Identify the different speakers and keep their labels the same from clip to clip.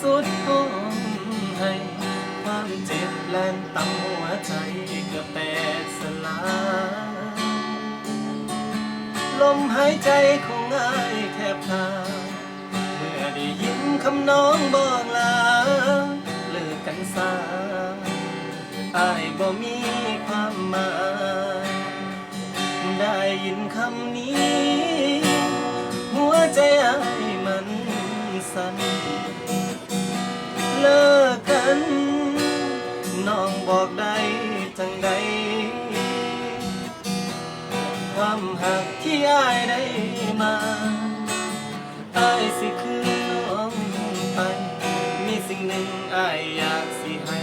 Speaker 1: สุดห้องให้ ความเจ็บแล่นตั้งหัวใจเกือบแตกสลายลมหายใจของอ้ายแทบขาดเมื่อได้ยินคำน้องบอกลาเลิกกันซาอ้ายบ่มีความหมายได้ยินคำนี้ หัวใจอ้ายมันสั่น น น้องบอกได้จังใดความหักที่อายได้มาอายสิคืนน้องไป มีสิ่งหนึ่งอายอยากสิให้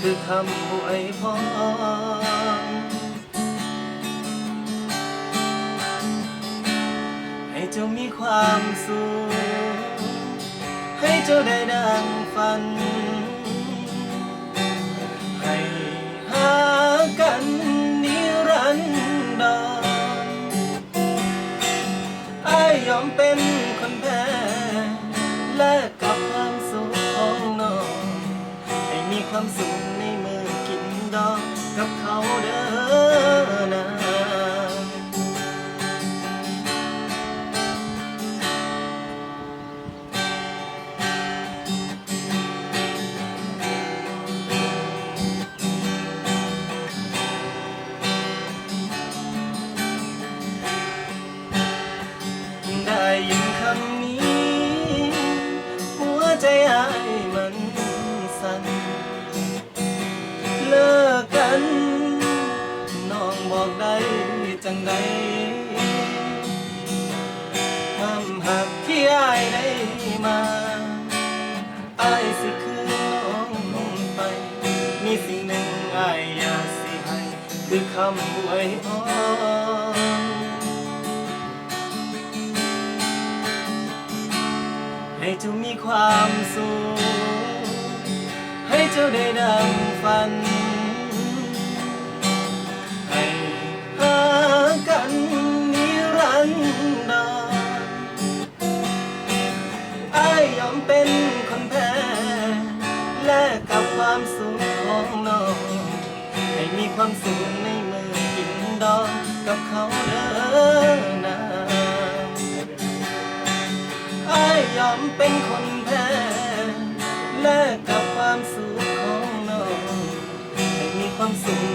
Speaker 1: คือคำอวยพรให้เจ้ามีความสุขให้เจ้าได้ดังฝัน มเป็นคนแพ้แลกกับความสุขของน้อง ให้มีความสุขในมือกินดอกกับเขา ยินคำนี้ หัวใจอายมันสั่นเลิกกันน้องบอกได้จังใดความหักที่อายได้มาอายสิคืนน้องไป มีสิ่งหนึ่งอายอยากสิให้คือคำอวยพร ให้เจ้ามีความสุข ให้เจ้าได้ดังฝัน ให้หากันนิรันดรอายยอมเป็นคนแพ้ แลกกับความสุขของน้องให้มีความสุขในมือกินดองกับเขาเด้อ ยอมเป็นคนแพ้แลกกับความสุขของน้องให้มีความสุข